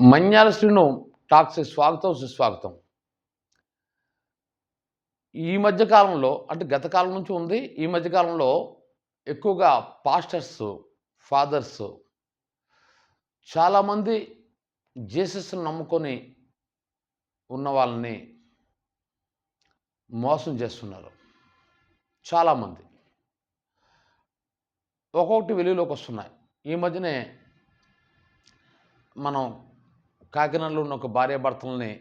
మన్యాల Srinu talks స్వాగతం సుస్వాగతం ఈ మధ్య కాలంలో అంటే గత కాలం నుంచి ఉంది ఈ మధ్య కాలంలో ఎక్కువగా పాస్టర్స్ ఫాదర్స్ చాలామంది జీసస్ని నమ్ముకొని ఉన్న వాళ్ళని మోసం చేస్తున్నారు. చాలామంది. ఒక్కొక్కటి వెలుగులోకి వస్తున్నాయి. ఈ మధ్యనే మనం కాకినాడలో ఉన్న ఒక భార్యాభర్తల్ని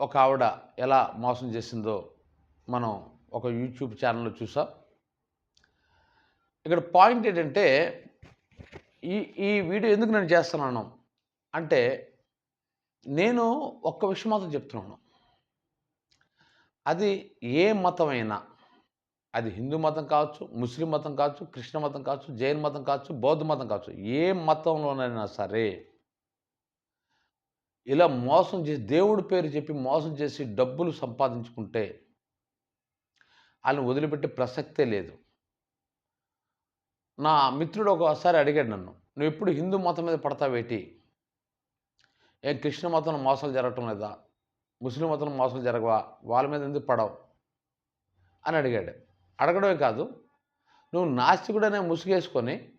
ఒక ఆవిడ ఎలా మోసం చేసిందో మనం ఒక యూట్యూబ్ ఛానల్లో చూసాం. ఇక్కడ పాయింట్ ఏంటంటే ఈ ఈ వీడియో ఎందుకు నేను చేస్తున్నాను అంటే నేను ఒక్క విషయం మాత్రం చెప్తున్నాను. అది ఏ మతమైనా అది హిందూ మతం కావచ్చు ముస్లిం మతం కావచ్చు కృష్ణ మతం కావచ్చు జైన్ మతం కావచ్చు బౌద్ధ మతం కావచ్చు ఏ మతంలోనైనా సరే ఇలా మోసం చేసి దేవుడి పేరు చెప్పి మోసం చేసి డబ్బులు సంపాదించుకుంటే వాళ్ళని వదిలిపెట్టే ప్రసక్తే లేదు. నా మిత్రుడు ఒకసారి అడిగాడు నన్ను నువ్వు ఎప్పుడు హిందూ మతం మీద పడతావేటి ఏం కృష్ణ మతంలో మోసాలు జరగటం లేదా? ముస్లిం మతంలో మోసాలు జరగవా? వాళ్ళ మీద ఎందుకు పడవు? అని అడిగాడు. అడగడమే కాదు నువ్వు నాస్తికుడనే ముసుగేసుకొని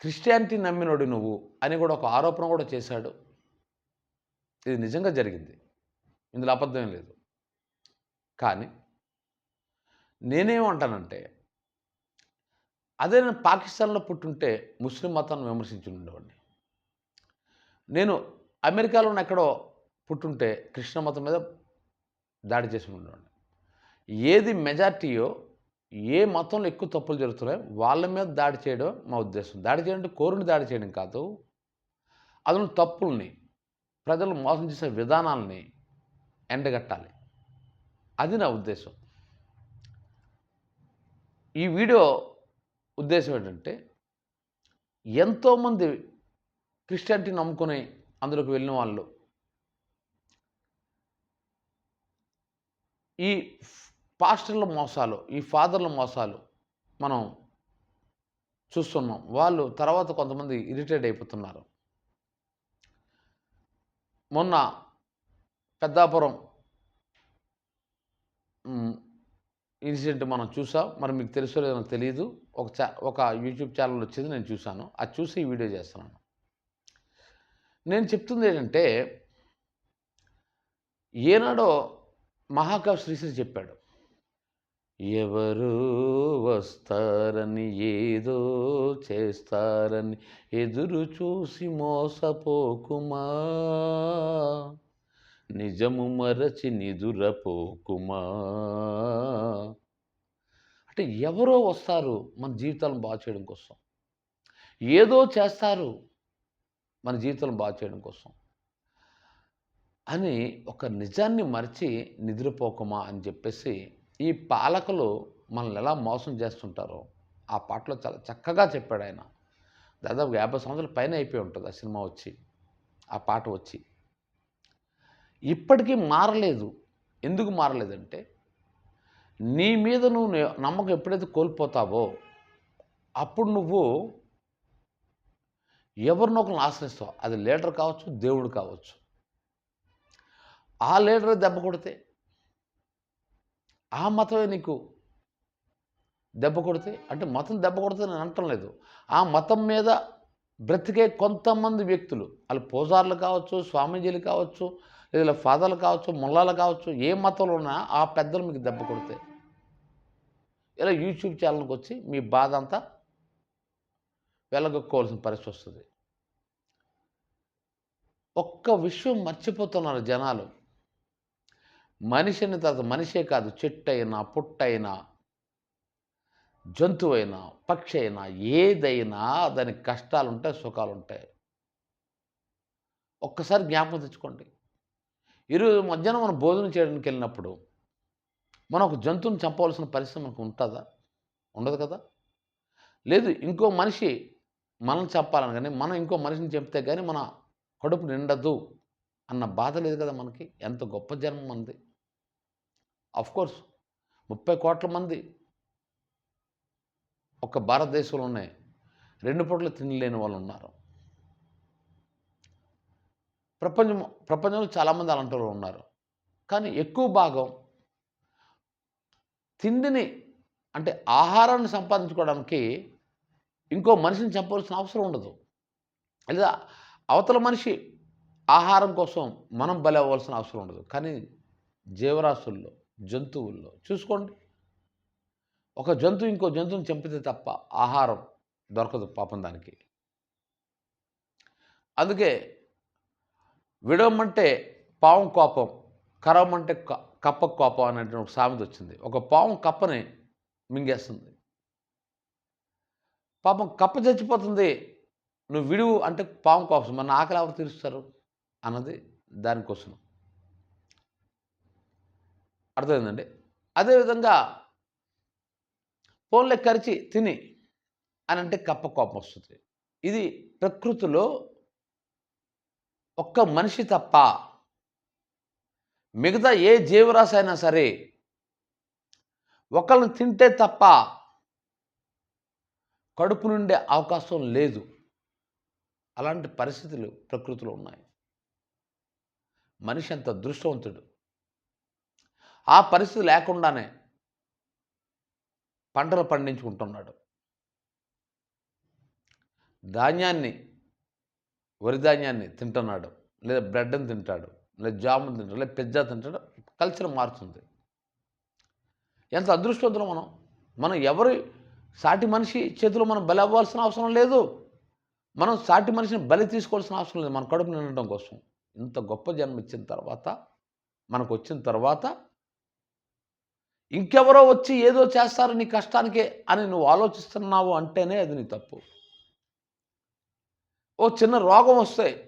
క్రిస్టియానిటీ నమ్మినోడు నువ్వు అని కూడా ఒక ఆరోపణ కూడా చేశాడు. ఇది నిజంగా జరిగింది. ఇందులో అబద్ధం లేదు. కానీ నేనేమంటానంటే అదే నేను పాకిస్తాన్లో పుట్టుంటే ముస్లిం మతాన్ని విమర్శించి ఉండేవాడిని. నేను అమెరికాలో ఎక్కడో పుట్టుంటే కృష్ణ మతం మీద దాడి చేసి ఉండేవాడిని. ఏది మెజార్టీయో ఏ మతంలో ఎక్కువ తప్పులు జరుగుతున్నాయో వాళ్ళ మీద దాడి చేయడం మా ఉద్దేశం. దాడి చేయడం అంటే కోరుని దాడి చేయడం కాదు. అతను తప్పుల్ని ప్రజలు మోసం చేసే విధానాలని ఎండగట్టాలి. అది నా ఉద్దేశం. ఈ వీడియో ఉద్దేశం ఏంటంటే ఎంతోమంది క్రిస్టియానిటీ నమ్ముకొని అందులోకి వెళ్ళిన వాళ్ళు ఈ పాస్టర్ల మోసాలు ఈ ఫాదర్ల మోసాలు మనం చూస్తున్నాం. వాళ్ళు తర్వాత కొంతమంది ఇరిటేట్ అయిపోతున్నారు. మొన్న పెద్దాపురం ఇన్సిడెంట్ మనం చూసాం. మరి మీకు తెలుసో లేదో నాకు తెలియదు ఒక ఛా ఒక యూట్యూబ్ ఛానల్ వచ్చింది నేను చూశాను. అది చూసి ఈ వీడియో చేస్తున్నాను. నేను చెప్తుంది ఏంటంటే ఏనాడో మహాకవి శ్రీశ్రీ చెప్పాడు. ఎవరు వస్తారని ఏదో చేస్తారని ఎదురు చూసి మోసపోకుమా? నిజము మరచి నిదురపోకుమా? అంటే ఎవరో వస్తారు మన జీవితాలను బాగు చేయడం కోసం. ఏదో చేస్తారు మన జీవితాలను బాగు చేయడం కోసం. అని ఒక నిజాన్ని మరచి నిద్రపోకమా అని చెప్పేసి ఈ పాలకులు మనల్ని ఎలా మోసం చేస్తుంటారో ఆ పాటలో చాలా చక్కగా చెప్పాడు ఆయన. దాదాపు యాభై సంవత్సరాల పైన అయిపోయి ఉంటుంది ఆ సినిమా వచ్చి ఆ పాట వచ్చి. ఇప్పటికీ మారలేదు. ఎందుకు మారలేదంటే నీ మీద నువ్వు నమ్మకం ఎప్పుడైతే కోల్పోతావో అప్పుడు నువ్వు ఎవరినో ఒకరిని ఆశ్రయిస్తావు. అది లీడర్ కావచ్చు దేవుడు కావచ్చు. ఆ లీడర్ దెబ్బ కొడితే ఆ మతమే నీకు దెబ్బ కొడితే అంటే మతం దెబ్బ కొడితే నేను అనటం లేదు. ఆ మతం మీద బ్రతికే కొంతమంది వ్యక్తులు వాళ్ళు పూజారులు కావచ్చు స్వామీజీలు కావచ్చు లేదా ఫాదర్లు కావచ్చు ముల్లాలు కావచ్చు ఏ మతంలో ఉన్నా ఆ పెద్దలు మీకు దెబ్బ కొడితే. ఇలా యూట్యూబ్ ఛానల్కి వచ్చి మీ బాధ అంతా వెళ్ళగొక్కోవాల్సిన పరిస్థితి వస్తుంది. ఒక్క విషయం మర్చిపోతున్నారు జనాలు. మనిషిని తర్వాత మనిషే కాదు చెట్టు అయినా పుట్ట అయినా జంతువు అయినా పక్షి అయినా ఏదైనా దానికి కష్టాలు ఉంటాయి సుఖాలు ఉంటాయి ఒక్కసారి జ్ఞాపకం తెచ్చుకోండి. ఈరోజు మధ్యాహ్నం మనం భోజనం చేయడానికి వెళ్ళినప్పుడు మనం ఒక జంతువుని చంపవలసిన పరిస్థితి మనకు ఉంటుందా? ఉండదు కదా? లేదు ఇంకో మనిషి మనల్ని చంపాలని కానీ మనం ఇంకో మనిషిని చంపితే కానీ మన కడుపు నిండదు అన్న బాధ లేదు కదా మనకి? ఎంత గొప్ప జన్మ మనది కోర్స్ ముప్పై కోట్ల మంది ఒక భారతదేశంలోనే రెండు పూటలు తినలేని వాళ్ళు ఉన్నారు. ప్రపంచం ప్రపంచంలో చాలామంది అలాంటి వాళ్ళు ఉన్నారు. కానీ ఎక్కువ భాగం తిండిని అంటే ఆహారాన్ని సంపాదించుకోవడానికి ఇంకో మనిషిని చంపవలసిన అవసరం ఉండదు. లేదా అవతల మనిషి ఆహారం కోసం మనం బలి అవ్వాల్సిన అవసరం ఉండదు. కానీ జీవరాశుల్లో జంతువుల్లో. చూసుకోండి. ఒక జంతువు ఇంకో జంతువుని చంపితే తప్ప ఆహారం దొరకదు పాపం దానికి. అందుకే విడవమంటే పావం కోపం కరవమంటే క- కప్ప కోపం అనేటువంటి ఒక సామెత వచ్చింది. ఒక పావం కప్పని మింగేస్తుంది. పాపం కప్ప చచ్చిపోతుంది. నువ్వు విడువు అంటే పాము కోపం. మన ఆకలి ఎవరు తీరుస్తారు? అన్నది దానికోసం. అర్థమైందండి? అదేవిధంగా ఫోన్లో కరిచి తిని అని అంటే కప్ప కోపం వస్తుంది. ఇది ప్రకృతిలో ఒక్క మనిషి తప్ప మిగతా ఏ జీవరాశి అయినా సరే ఒకళ్ళని తింటే తప్ప కడుపు నుండే అవకాశం లేదు. అలాంటి పరిస్థితులు ప్రకృతిలో ఉన్నాయి. మనిషి అంత దృష్టవంతుడు ఆ పరిస్థితి లేకుండానే పంటలు పండించుకుంటున్నాడు. ధాన్యాన్ని వరి ధాన్యాన్ని తింటున్నాడు. లేదా బ్రెడ్ని తింటాడు. లేదా జామున్ తింటాడు. లేదా పిజ్జా తింటాడు. కల్చర్ మారుతుంది. ఎంత అదృష్టవంతులు మనం. మనం ఎవరి సాటి మనిషి చేతిలో మనం బలి అవ్వాల్సిన అవసరం లేదు. మనం సాటి మనిషిని బలి తీసుకోవాల్సిన అవసరం లేదు. మన కడుపు నిండటం కోసం. ఇంత గొప్ప జన్మ ఇచ్చిన తర్వాత మనకు వచ్చిన తర్వాత ఇంకెవరో వచ్చి ఏదో చేస్తారు నీ కష్టానికే అని నువ్వు ఆలోచిస్తున్నావు అంటేనే అది నీ తప్పు. ఓ చిన్న రోగం వస్తే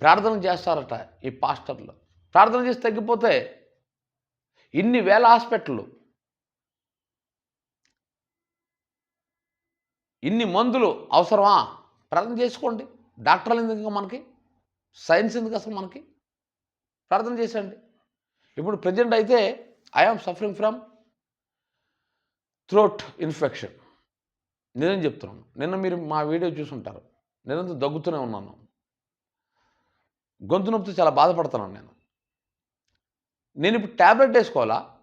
ప్రార్థన చేస్తారట ఈ పాస్టర్లు. ప్రార్థన చేసి తగ్గిపోతే ఇన్ని వేల హాస్పిటళ్ళు ఇన్ని మందులు అవసరమా? ప్రార్థన చేసుకోండి. డాక్టర్లు ఎందుకు మనకి? సైన్స్ ఎందుకు అసలు మనకి? ప్రార్థన చేసేయండి. ఇప్పుడు ప్రజెంట్ అయితే I am suffering from throat infection. నిజం చెప్తున్నాను. నిన్న మీరు మా వీడియో చూసుంటారు. నిరంతరం దగ్గుతూనే ఉన్నాను. గొంతు నొప్పితో చాలా బాధపడుతున్నాను నేను. నేను ఇప్పుడు ట్యాబ్లెట్ వేసుకోవాలా?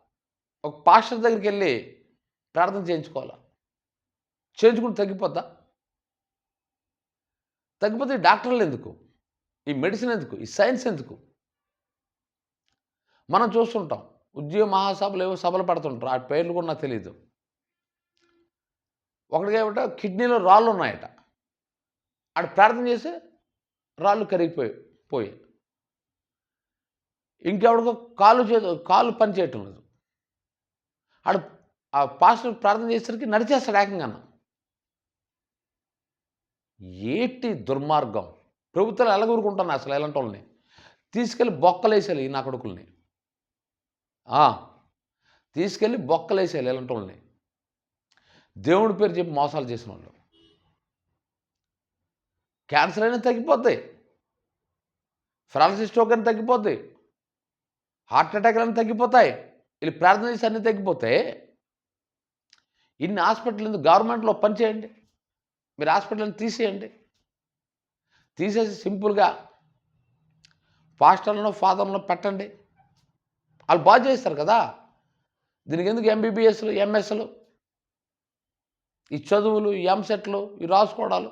ఒక పాస్టర్ దగ్గరికి వెళ్ళి ప్రార్థన చేయించుకోవాలా? చేయించుకుని తగ్గిపోద్దా? తగ్గిపోతే ఈ డాక్టర్లు ఎందుకు? ఈ మెడిసిన్ ఎందుకు? ఈ సైన్స్ ఎందుకు? మనం చూస్తుంటాం. ఉద్యోగ మహాసభలు ఏవో సభలు పడుతుంటారు. ఆ పేర్లు కూడా నాకు తెలియదు ఒకటికి ఏమిటో కిడ్నీలో రాళ్ళు ఉన్నాయట. ఆడు ప్రార్థన చేసి రాళ్ళు కరిగిపోయి పోయి ఇంకెవడికో కాలు చే కాలు పని చేయటం లేదు. ఆడు ఆ పాస్టర్ ప్రార్థన చేసేసరికి నడిచేస్తాడు ఏకంగా ఏటి దుర్మార్గం? ప్రభుత్వాలు ఎలగూరుకుంటున్నాయి అసలు ఇలాంటి వాళ్ళని? తీసుకెళ్ళి బొక్కలేసేయాలి ఈ నా కొడుకుల్ని. తీసుకెళ్ళి బొక్కలేసేయాలి ఇలాంటి వాళ్ళని దేవుడి పేరు చెప్పి మోసాలు చేసిన వాళ్ళు క్యాన్సర్ అయినా తగ్గిపోతాయి. ఫ్రాన్సిస్ స్ట్రోక్ అని తగ్గిపోతాయి. హార్ట్ అటాక్ అని తగ్గిపోతాయి. వీళ్ళు ప్రార్థన చేసి అన్నీ తగ్గిపోతే ఇన్ని హాస్పిటల్ ఎందుకు? గవర్నమెంట్లో పనిచేయండి మీరు హాస్పిటల్ని తీసేయండి. తీసేసి సింపుల్గా పాస్టర్లను ఫాదర్లను పెట్టండి. వాళ్ళు బాగా చేస్తారు కదా. దీనికి ఎందుకు ఎంబీబీఎస్లు ఎంఎస్లు ఈ చదువులు ఈ ఎంసెట్లు ఈ రాసుకోవడాలు.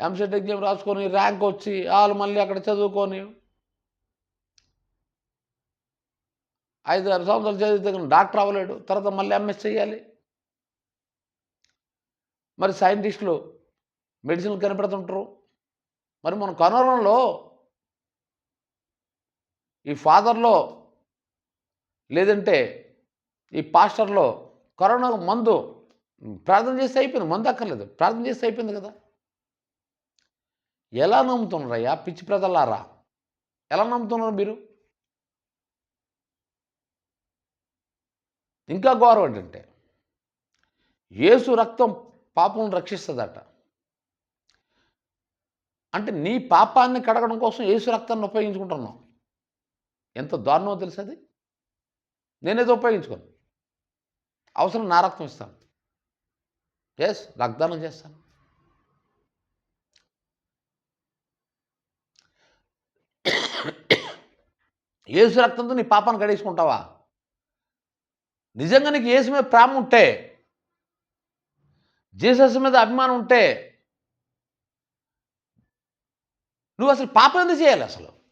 ఎంసెట్ ఎగ్జామ్ రాసుకొని ర్యాంక్ వచ్చి వాళ్ళు మళ్ళీ అక్కడ చదువుకొని ఐదు ఆరు సంవత్సరాలు చదివితే డాక్టర్ అవ్వలేడు. తర్వాత మళ్ళీ ఎంఎస్ చేయాలి మరి సైంటిస్టులు మెడిసిన్లు కనిపెడుతుంటారు. మరి మన కరోనాలో ఈ ఫాదర్లో లేదంటే ఈ పాస్టర్లో కరోనా మందు ప్రార్థన చేస్తే అయిపోయింది మందు అక్కర్లేదు. ప్రార్థన చేస్తే అయిపోయింది కదా. ఎలా నమ్ముతున్నారయ్యా పిచ్చి ప్రజలారా? ఎలా నమ్ముతున్నారు మీరు? ఇంకా గౌరవం ఏంటంటే యేసు రక్తం పాపం రక్షిస్తుందట. అంటే నీ పాపాన్ని కడగడం కోసం యేసు రక్తాన్ని ఉపయోగించుకుంటున్నావు ఎంత దారుణమో తెలుసు అది? నేనేదో ఉపయోగించుకోను. అవసరం నా రక్తం ఇస్తాను. ఎస్ రక్తదానం చేస్తాను. ఏసు రక్తంతో నీ పాపాన్ని గడేసుకుంటావా నిజంగా నీకు ఏసు మీద ప్రేమ ఉంటే జీసస్ మీద అభిమానం ఉంటే నువ్వు అసలు పాపం ఎందుకు చేయాలి అసలు?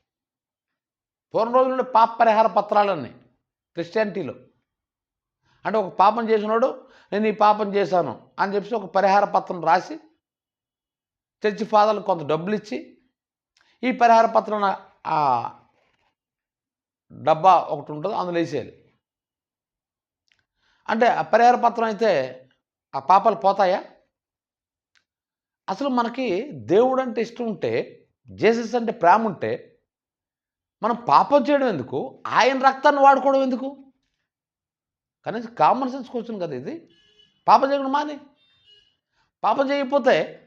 పూర్వం రోజుల్లో పాప పరిహార పత్రాలన్నీ క్రిస్టియానిటీలో. అంటే ఒక పాపం చేసినోడు నేను ఈ పాపం చేశాను అని చెప్పేసి ఒక పరిహార పత్రం రాసి చర్చి ఫాదర్లకు కొంత డబ్బులు ఇచ్చి ఈ పరిహార పత్రం ఆ డబ్బా ఒకటి ఉంటుంది అందులో వేసేయాలి. అంటే ఆ పరిహార పత్రం అయితే ఆ పాపాలు పోతాయా? అసలు మనకి దేవుడు అంటే ఇష్టం ఉంటే జేసస్ అంటే ప్రేమ ఉంటే మనం పాపం చేయడం ఎందుకు? ఆయన రక్తాన్ని వాడుకోవడం ఎందుకు? కనీసం కామన్ సెన్స్ క్వశ్చన్ కదా ఇది. పాపం చేయకుండా మాని. పాపం చేయకపోతే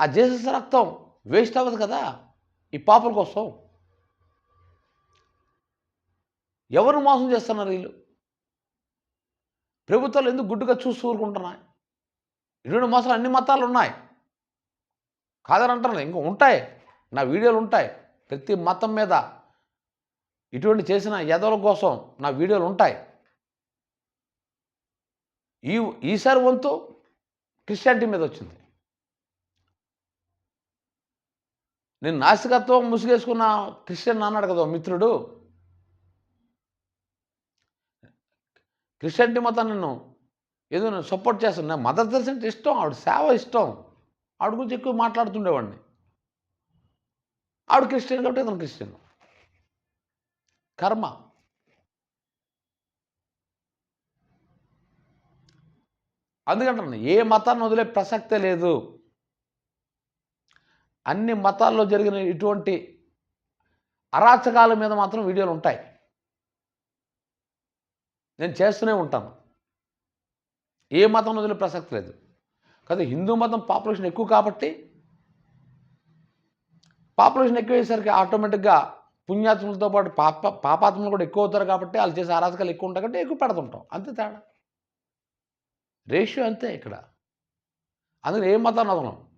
ఆ జేసస్ రక్తం వేస్ట్ అవ్వదు కదా. ఈ పాపల కోసం. ఎవరు మోసం చేస్తున్నారు వీళ్ళు? ప్రభుత్వాలు ఎందుకు గుడ్డుగా చూసి ఊరుకుంటున్నాయి? ఇటువంటి మోసాలు అన్ని మతాలు ఉన్నాయి. కాదని అంటున్నాను ఇంకా ఉంటాయి. నా వీడియోలు ఉంటాయి. ప్రతి మతం మీద ఇటువంటి చేసిన ఎదవల కోసం నా వీడియోలు ఉంటాయి. ఈ ఈసారి వంతు క్రిస్టియానిటీ మీద వచ్చింది. నేను నాస్తికత్వం ముసుగేసుకున్న క్రిస్టియన్ అన్నాడు కదా మిత్రుడు. క్రిస్టియానిటీ మతం నేను ఏదో నేను సపోర్ట్ చేస్తాను నా మదర్ తెరిసి అంటే ఇష్టం ఆవిడ సేవ ఇష్టం. ఆవిడ గురించి ఎక్కువ మాట్లాడుతుండేవాడిని. ఆవిడ క్రిస్టియన్ కాబట్టి ఇతను క్రిస్టియన్. కర్మ. అందుకంటున్నాను ఏ మతాన్ని వదిలే ప్రసక్తే లేదు. అన్ని మతాల్లో జరిగిన ఇటువంటి అరాచకాల మీద మాత్రం వీడియోలు ఉంటాయి. నేను చేస్తూనే ఉంటాను. ఏ మతం వదిలే ప్రసక్తి లేదు. కాదు హిందూ మతం పాపులేషన్ ఎక్కువ కాబట్టి పాపులేషన్ ఎక్కువయ్యేసరికి ఆటోమేటిక్గా పుణ్యాత్ములతో పాటు పాప పాపాత్ములు కూడా ఎక్కువ అవుతారు కాబట్టి వాళ్ళు చేసే ఆరాధకాలు ఎక్కువ ఉంటాయి కాబట్టి ఎక్కువ పెడుతుంటాం. అంతే తేడా. రేషియో అంతే ఇక్కడ. అందుకని ఏం మతం వదలం?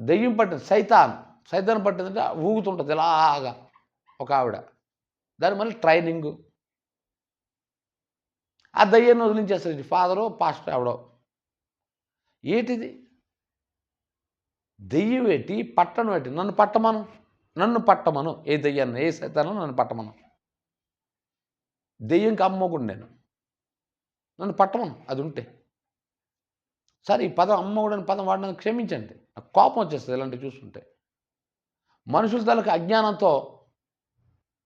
దెయ్యం పట్టింది సైతాన్. సైతాన్ పట్టిందంటే ఊగుతుంటుంది ఇలాగా ఒక ఆవిడ. దాని మళ్ళీ ట్రైనింగ్. ఆ దయ్యాన్ని వదిలించేస్తారు ఫాదరు పాస్టర్ ఆవిడ ఏంటిది? దెయ్యం పెట్టి పట్టణం పెట్టి నన్ను పట్టమను. నన్ను పట్టమను. ఏ దెయ్యాన్ని ఏ సైతానో నన్ను పట్టమను. దెయ్యంకి అమ్మోగుండు నేను. నన్ను పట్టమను అది ఉంటే. సరే ఈ పదం అమ్మఒడని పదం వాడినది క్షమించండి. నాకు కోపం వచ్చేస్తుంది ఇలాంటివి చూస్తుంటే. మనుషుల తలకు అజ్ఞానంతో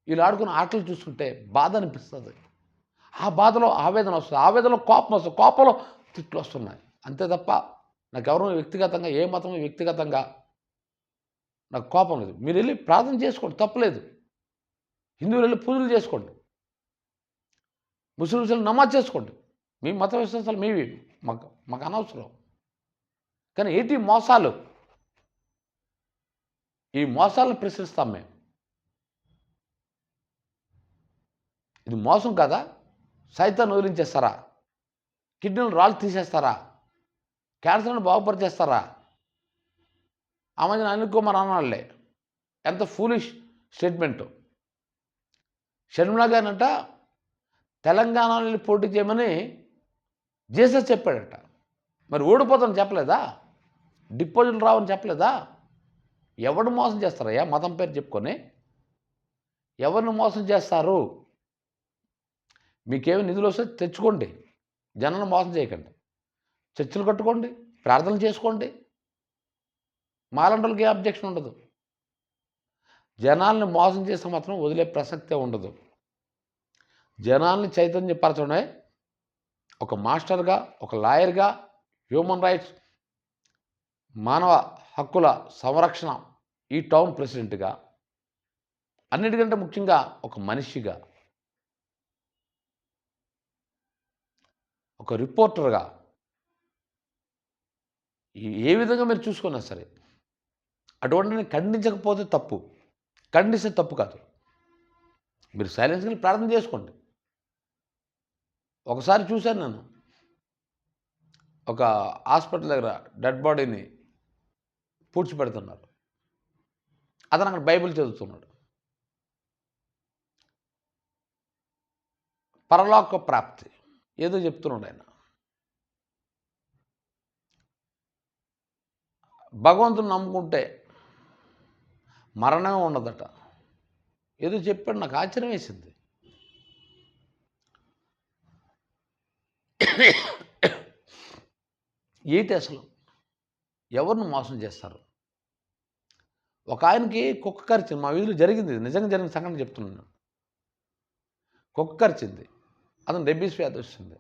వీళ్ళు ఆడుకున్న ఆటలు చూస్తుంటే బాధ అనిపిస్తుంది. ఆ బాధలో ఆవేదన వస్తుంది. ఆవేదనలో కోపం వస్తుంది. కోపంలో తిట్లు వస్తున్నాయి. అంతే తప్ప నాకు ఎవరో వ్యక్తిగతంగా ఏ మతం వ్యక్తిగతంగా నాకు కోపం లేదు. మీరు వెళ్ళి ప్రార్థన చేసుకోండి తప్పలేదు. హిందువులు వెళ్ళి పూజలు చేసుకోండి. ముస్లిమ్స్ వెళ్ళి నమాజ్ చేసుకోండి. మీ మత విశ్వాసాలు మీవి మాకు మాకు అనవసరం. కానీ ఏంటి మోసాలు? ఈ మోసాలను ప్రశ్నిస్తాం మేము. ఇది మోసం కదా? సైతాన్ని వదిలించేస్తారా? కిడ్నీలు రాళ్ళు తీసేస్తారా? క్యాన్సర్ని బాగుపరిచేస్తారా? ఆ మధ్యన అనిల్ కుమార్ అన్నాళ్ళే ఎంత ఫూలిష్ స్టేట్మెంటు షర్మిలా గారినట తెలంగాణలో పోటీ చేయమని జేసస్ చెప్పాడట. మరి ఓడిపోతాను చెప్పలేదా? డిపాజిట్లు రావని చెప్పలేదా? ఎవడు మోసం చేస్తారయ్యా? మతం పేరు చెప్పుకొని. ఎవరిని మోసం చేస్తారు? మీకేమి నిధులు వస్తే తెచ్చుకోండి. జనాన్ని మోసం చేయకండి. చర్చలు కట్టుకోండి. ప్రార్థనలు చేసుకోండి. మాలంటలకి ఏ అబ్జెక్షన్ ఉండదు. జనాల్ని మోసం చేస్తే మాత్రం వదిలే ప్రసక్తే ఉండదు. జనాల్ని చైతన్యపరచడమే ఒక మాస్టర్గా ఒక లాయర్గా హ్యూమన్ రైట్స్ మానవ హక్కుల సంరక్షణ ఈ టౌన్ ప్రెసిడెంట్గా అన్నిటికంటే ముఖ్యంగా ఒక మనిషిగా ఒక రిపోర్టర్గా ఈ- ఏ విధంగా మీరు చూసుకున్నా సరే అటువంటిని ఖండించకపోతే తప్పు. ఖండిస్తే తప్పు కాదు. మీరు సైలెన్స్గా ప్రార్థన చేసుకోండి. ఒకసారి చూశాను నేను. ఒక హాస్పిటల్ దగ్గర డెడ్ బాడీని పూడ్చిపెడుతున్నారు. అతను అక్కడ బైబిల్ చదువుతున్నాడు. పరలోక ప్రాప్తి. ఏదో చెప్తున్నాడు ఆయన. భగవంతుని నమ్ముకుంటే మరణం ఉండదట. ఏదో చెప్పాడు నాకు ఆశ్చర్యం వేసింది. ఏంటి అసలు? ఎవరిని మోసం చేస్తారు? ఒక ఆయనకి కుక్క కరిచింది. మా వీధిలో జరిగింది నిజంగా జరిగిన సంఘటన చెప్తున్నాను కుక్క కరిచింది. అతను రెబ్బీస్ వ్యాధి వస్తుంది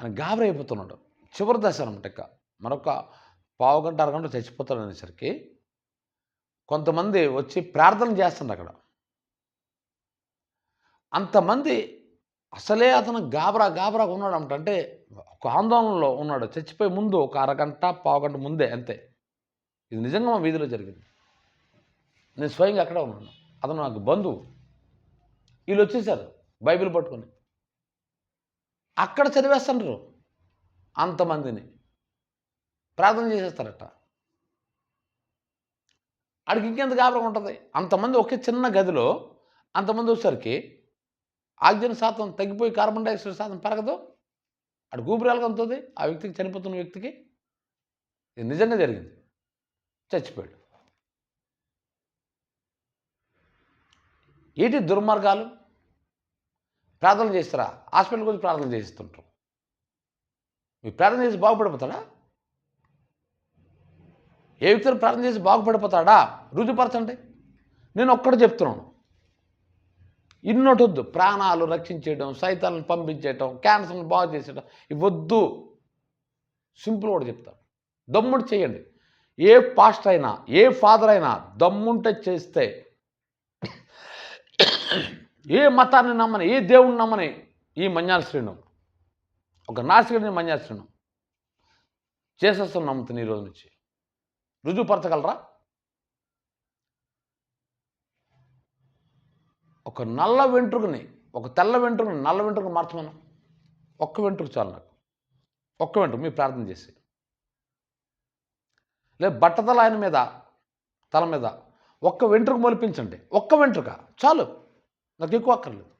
ఆయన గాబరైపోతున్నాడు. చివరి దశ అనమాట ఇక. మరొక పావు గంట అరగంట చచ్చిపోతాడు అనేసరికి కొంతమంది వచ్చి ప్రార్థన చేస్తుంది అక్కడ. అంతమంది అసలే అతను గాబరా గాబరా ఉన్నాడు అంట అంటే ఒక ఆందోళనలో ఉన్నాడు. చచ్చిపోయే ముందు ఒక అరగంట పావుగంట ముందే అంతే. ఇది నిజంగా మా వీధిలో జరిగింది. నేను స్వయంగా అక్కడే ఉన్నాను. అతను నాకు బంధువు. వీళ్ళు వచ్చేసారు బైబిల్ పట్టుకొని. అక్కడ చదివేస్తుంటారు అంతమందిని. ప్రార్థన చేసేస్తారట. ఆడికి ఇంకెంత గాబరం ఉంటుంది? అంతమంది ఒకే చిన్న గదిలో అంతమంది వచ్చేసరికి ఆక్సిజన్ శాతం తగ్గిపోయి కార్బన్ డైఆక్సైడ్ శాతం పెరగదు. అటు ఊపిరాలుగా ఉంటుంది. ఆ వ్యక్తికి చనిపోతున్న వ్యక్తికి ఇది నిజంగా జరిగింది. చచ్చిపోయాడు. ఏంటి దుర్మార్గాలు? ప్రార్థన చేస్తారా? హాస్పిటల్కి వచ్చి ప్రార్థన చేస్తుంటారు. మీరు ప్రార్థన చేసి బాగుపడిపోతాడా? ఏ వ్యక్తులు ప్రార్థన చేసి బాగుపడిపోతాడా? రుజుపరచండి నేను ఒక్కటి చెప్తున్నాను. ఇన్నొటొద్దు. ప్రాణాలు రక్షించేయడం సైతాలను పంపించేయటం క్యాన్సర్ని బాగు చేసేయడం ఇవద్దు సింపుల్ కూడా చెప్తాను. దమ్ముడు చేయండి. ఏ పాస్ట్ అయినా ఏ ఫాదర్ అయినా దమ్ముంటే చేస్తే ఏ మతాన్ని నమ్మని ఏ దేవుణ్ణి నమ్మని ఈ మన్యాల శ్రీను ఒక నాసికుడిని మన్యాల శ్రీను చేసేస్తాను నమ్ముతుంది ఈ రోజు నుంచి. రుజువుపరచగలరా? ఒక నల్ల వెంట్రుకని ఒక తెల్ల వెంట్రుకని నల్ల వెంట్రుక మార్చమను? ఒక్క వెంట్రుక చాలు నాకు. ఒక్క వెంట్రుక మీరు ప్రార్థన చేసి. లేదు బట్టతల ఆయన మీద తల మీద ఒక్క వెంట్రుక మొలిపించండి. ఒక్క వెంట్రుక చాలు. నాకు ఎక్కువ అక్కర్లేదు.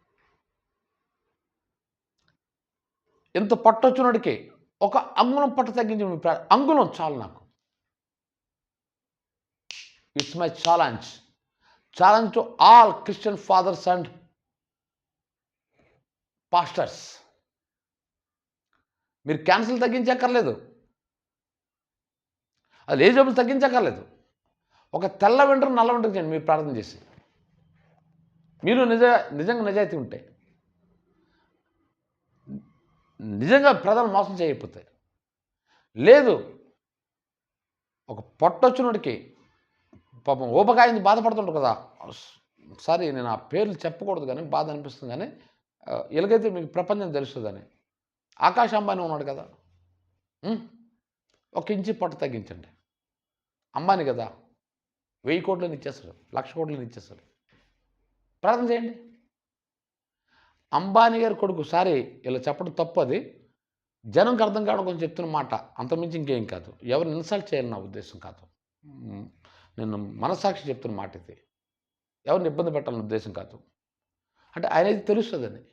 ఎంత పట్టొచ్చినడికి ఒక అంగుళం పట్ట తగ్గించి మీ అంగుళం చాలు నాకు. It's my challenge challenge to all Christian fathers and pastors మీరు క్యాన్సిల్ తగ్గించక్కర్లేదు. అది ఏ తగ్గించక్కర్లేదు. ఒక తెల్ల వెంటర్ నల్ల వెంటర్ చేయండి మీరు ప్రార్థన చేసి. మీరు నిజ నిజంగా నిజాయితీ ఉంటే. నిజంగా ప్రజలు మోసం చేయకపోతే. లేదు ఒక పొట్టొచ్చినోడికి పాపం ఊపకాయింది బాధపడుతుంటారు కదా. సారీ నేను ఆ పేర్లు చెప్పకూడదు కానీ బాధ అనిపిస్తుంది కానీ ఎలాగైతే మీకు ప్రపంచం తెలుస్తుందని. ఆకాశ అంబానీ ఉన్నాడు కదా. ఒక ఇంచి పొట్ట తగ్గించండి. అంబానీ కదా. వెయ్యి కోట్లని ఇచ్చేస్తాడు లక్ష కోట్లని ఇచ్చేస్తాడు. ప్రార్థన చేయండి. అంబానీ గారి కొడుకు సారీ ఇలా చెప్పడం తప్పు అది. జనంకి అర్థం కావడం కొంచెం చెప్తున్న మాట అంతమించి ఇంకేం కాదు. ఎవరిని ఇన్సల్ట్ చేయాలని నా ఉద్దేశం కాదు. నేను మనసాక్షి చెప్తున్న మాట ఇది. ఎవరిని ఇబ్బంది పెట్టాలని ఉద్దేశం కాదు. అంటే ఆయన అయితే తెలుస్తుందని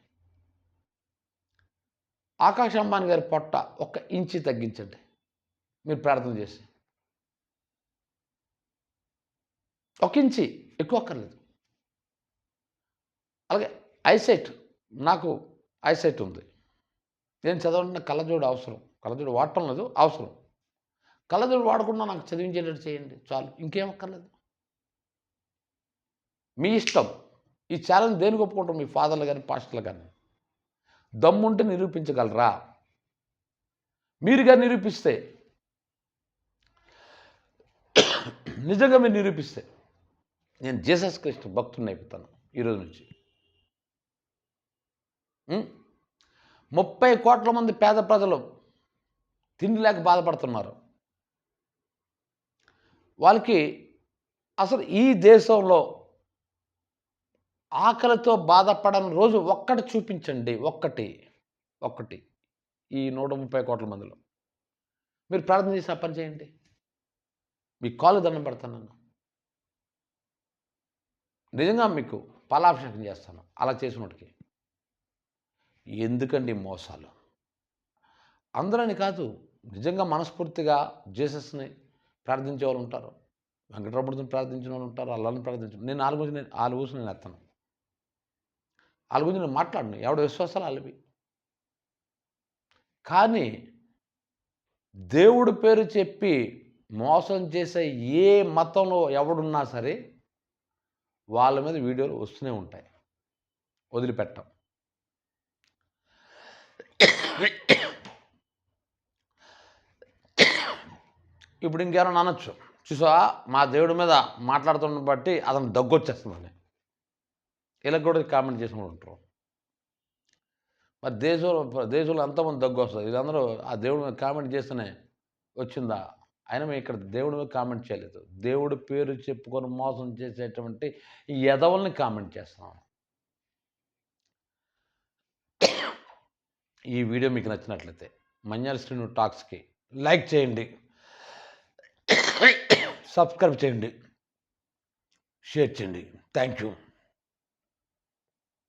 ఆకాశ అంబాని గారి పొట్ట ఒక్క ఇంచి తగ్గించండి. మీరు ప్రార్థన చేసి. ఒక ఇంచి ఎక్కువ అక్కర్లేదు. అలాగే ఐసైట్ నాకు ఐసైట్ ఉంది. నేను చదవాలంటే కళ్ళజోడు అవసరం. కళ్ళజోడు వాడటం లేదు అవసరం. కళ్ళజోడు వాడకుండా నాకు చదివించేటట్టు చేయండి. చాలు. ఇంకేం అక్కర్లేదు. మీ ఇష్టం. ఈ ఛాలెంజ్ దేనికి ఒప్పుకుంటాం మీ ఫాదర్లు కానీ పాస్టర్లు కానీ దమ్ముంటే నిరూపించగలరా? మీరుగా నిరూపిస్తే. నిజంగా మీరు నిరూపిస్తే. నేను జీసస్ క్రిస్ట్ భక్తుని అయిపోతాను ఈరోజు నుంచి. ముప్పై కోట్ల మంది పేద ప్రజలు తిండి లేక బాధపడుతున్నారు. వాళ్ళకి అసలు ఈ దేశంలో ఆకలితో బాధపడని రోజు ఒక్కటి చూపించండి ఒక్కటి ఒక్కటి ఈ నూట ముప్పై కోట్ల మందిలో. మీరు ప్రార్థన చేసి ఆ పని చేయండి. మీ కాలు దండం పెడతాను నన్ను. నిజంగా మీకు పాలాభిషేకం చేస్తాను అలా చేసినోటికి ఎందుకండి మోసాలు? అందరని కాదు నిజంగా మనస్ఫూర్తిగా జీసస్ని ప్రార్థించే వాళ్ళు ఉంటారు. వెంకటరమణుడిని ప్రార్థించిన వాళ్ళు ఉంటారు అల్లాని ప్రార్థించిన నేను వాళ్ళ గురించి నేను వాళ్ళ గురించి నేను ఎత్తను. వాళ్ళ గురించి నేను మాట్లాడను ఎవడ విశ్వాసాలు వాళ్ళవి కానీ దేవుడు పేరు చెప్పి మోసం చేసే ఏ మతంలో ఎవడున్నా సరే వాళ్ళ మీద వీడియోలు వస్తూనే ఉంటాయి. వదిలిపెట్టం. ఇప్పుడు ఇంకెవరైనా అనొచ్చు. చూసా మా దేవుడి మీద మాట్లాడుతున్న బట్టి అతను దగ్గొచ్చేస్తుందని ఇలా కూడా కామెంట్ చేసిన ఉంటారు. మరి దేశంలో దేశంలో ఎంతోమంది దగ్గు వస్తుంది వీళ్ళందరూ ఆ దేవుడి మీద కామెంట్ చేస్తేనే వచ్చిందా? అయినా మేము ఇక్కడ దేవుడి మీద కామెంట్ చేయలేదు. దేవుడి పేరు చెప్పుకొని మోసం చేసేటువంటి ఈ ఎదవల్ని కామెంట్ చేస్తున్నాం. ఈ వీడియో మీకు నచ్చినట్లయితే మంజాల శ్రీను టాక్స్కి లైక్ చేయండి. సబ్స్క్రైబ్ చేయండి. షేర్ చేయండి. Thank you.